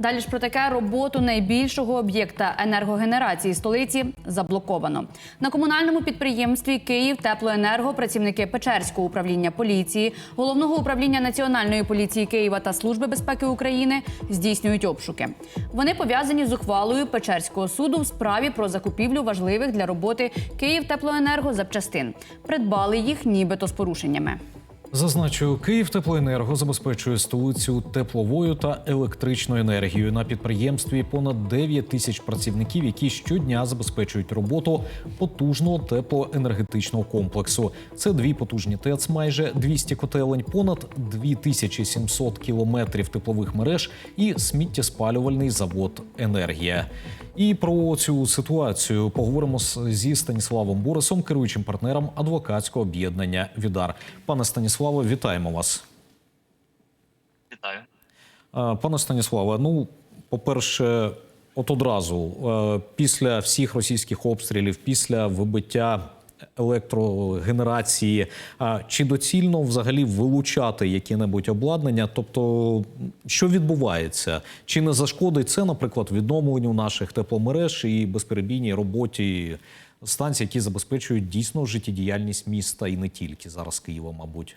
Далі ж про таке роботу найбільшого об'єкта енергогенерації столиці заблоковано. На комунальному підприємстві Київ Теплоенерго працівники Печерського управління поліції, головного управління національної поліції Києва та Служби безпеки України здійснюють обшуки. Вони пов'язані з ухвалою Печерського суду в справі про закупівлю важливих для роботи Київ Теплоенерго запчастин. Придбали їх нібито з порушеннями. Зазначу, Київ Теплоенерго забезпечує столицю тепловою та електричною енергією. На підприємстві понад 9 тисяч працівників, які щодня забезпечують роботу потужного теплоенергетичного комплексу. Це дві потужні ТЕЦ, майже 200 котелень, понад 2700 кілометрів теплових мереж і сміттєспалювальний завод Енергія. І про цю ситуацію поговоримо зі Станіславом Борисом, керуючим партнером адвокатського об'єднання Відар. Пане Станіславе, вітаємо вас. Вітаю. Пане Станіславе, ну, по-перше, от одразу, е, після всіх російських обстрілів, після вибиття електрогенерації, чи доцільно взагалі вилучати яке-небудь обладнання? Тобто, що відбувається? Чи не зашкодить це, наприклад, відновленню наших тепломереж і безперебійній роботі станцій, які забезпечують дійсно життєдіяльність міста і не тільки зараз Києва, мабуть?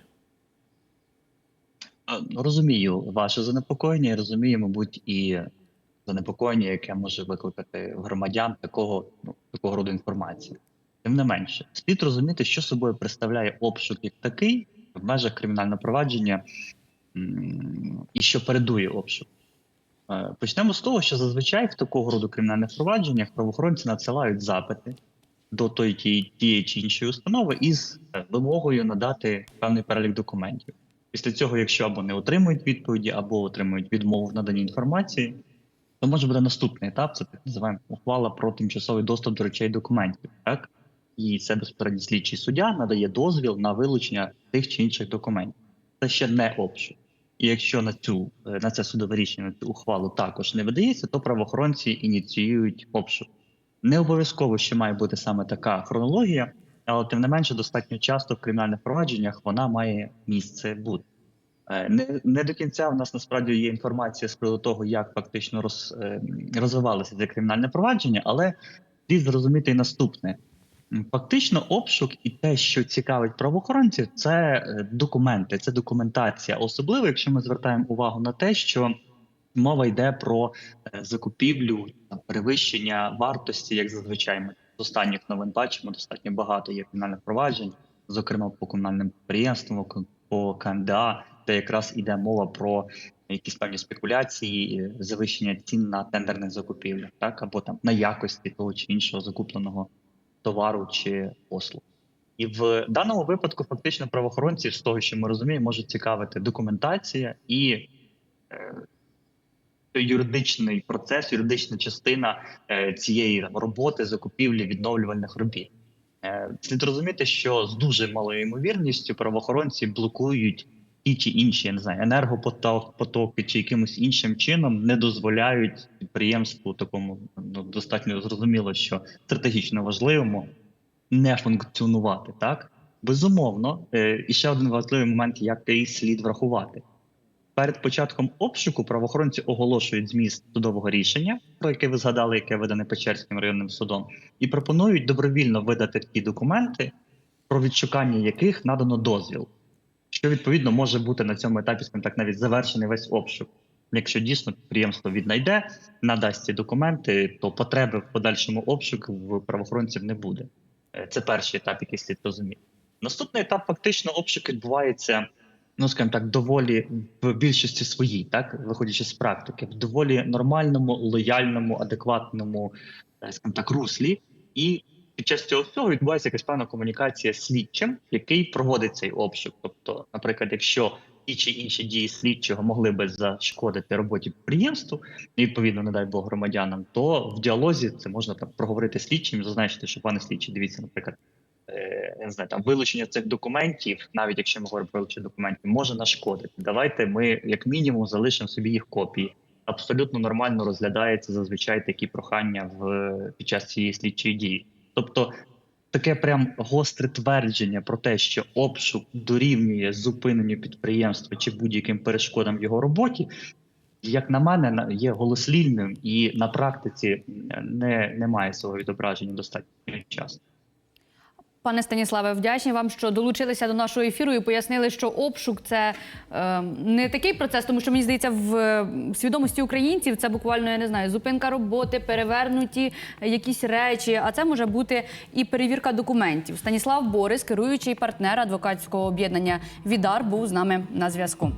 Е, Розумію ваше занепокоєння, і розумію, мабуть, і занепокоєння, яке може викликати громадян такого, ну, такого роду інформації. Тим не менше, слід розуміти, що собою представляє обшук як такий в межах кримінального провадження і що передує обшук. Е, Почнемо з того, що зазвичай в такого роду кримінальних провадженнях правоохоронці надсилають запити до тої тієї, чи іншої установи із е, вимогою надати певний перелік документів. Після цього, якщо або не отримують відповіді, або отримують відмову в наданні інформації, то може буде наступний етап. Це так називаємо ухвала про тимчасовий доступ до речей документів. Так і це безпосередньо слідчий суддя надає дозвіл на вилучення тих чи інших документів. Це ще не обшук. І якщо на цю е, на це судове рішення на цю ухвалу також не видається, то правоохоронці ініціюють обшук. Не обов'язково, що має бути саме така хронологія, але тим не менше, достатньо часто в кримінальних провадженнях вона має місце бути. Е, Не, не до кінця в нас насправді є інформація з приводу того, як фактично роз, е, розвивалося це кримінальне провадження, але слід зрозуміти і наступне. Фактично, обшук і те, що цікавить правоохоронців, це е, документи, це документація. Особливо, якщо ми звертаємо увагу на те, що мова йде про е, закупівлю там, перевищення вартості, як зазвичай ми з останніх новин бачимо, достатньо багато є кримінальних проваджень, зокрема по комунальним підприємствам, по КМДА, де якраз іде мова про якісь певні спекуляції, е, завищення цін на тендерних закупівлях, так або там на якості того чи іншого закупленого товару чи послуг. І в даному випадку фактично правоохоронці, з того, що ми розуміємо, можуть цікавити документація і е, юридичний процес, юридична частина е, цієї там, роботи, закупівлі, відновлювальних робіт. Е, слід розуміти, що з дуже малою ймовірністю правоохоронці блокують ті чи інші, я не знаю, енергопоток, потоки чи якимось іншим чином не дозволяють підприємству такому ну, достатньо зрозуміло, що стратегічно важливому не функціонувати так. Безумовно, е, і ще один важливий момент, який слід врахувати. Перед початком обшуку правоохоронці оголошують зміст судового рішення, про яке ви згадали, яке видане Печерським районним судом, і пропонують добровільно видати такі документи, про відшукання яких надано дозвіл, що відповідно може бути на цьому етапі, скажімо так, навіть завершений весь обшук. Якщо дійсно підприємство віднайде, надасть ці документи, то потреби в подальшому обшуку в правоохоронців не буде. Е, Це перший етап, який слід розуміти. Наступний етап фактично обшук відбувається, ну скажімо так, доволі в більшості своїй, так виходячи з практики, в доволі нормальному, лояльному, адекватному, е, скажімо так, руслі. І під час цього всього відбувається якась певна комунікація з слідчим, який проводить цей обшук. Тобто, наприклад, якщо ті чи інші дії слідчого могли би зашкодити роботі підприємству, відповідно, не дай Бог громадянам, то в діалозі це можна там проговорити слідчим, зазначити, що пане слідчий, дивіться, наприклад, е, я не знаю, там вилучення цих документів, навіть якщо ми говоримо про вилучення документів, може нашкодити. Давайте ми, як мінімум, залишимо собі їх копії. Абсолютно нормально розглядається зазвичай такі прохання в під час цієї слідчої дії. Тобто таке прям гостре твердження про те, що обшук дорівнює зупиненню підприємства чи будь-яким перешкодам в його роботі, як на мене, є голослільним і на практиці не, не має свого відображення достатньо часто. Пане Станіславе, вдячні вам, що долучилися до нашого ефіру і пояснили, що обшук це е, не такий процес, тому що мені здається, в свідомості українців це буквально я не знаю, зупинка роботи, перевернуті якісь речі. А це може бути і перевірка документів. Станіслав Борис, керуючий партнер адвокатського об'єднання Відар, був з нами на зв'язку.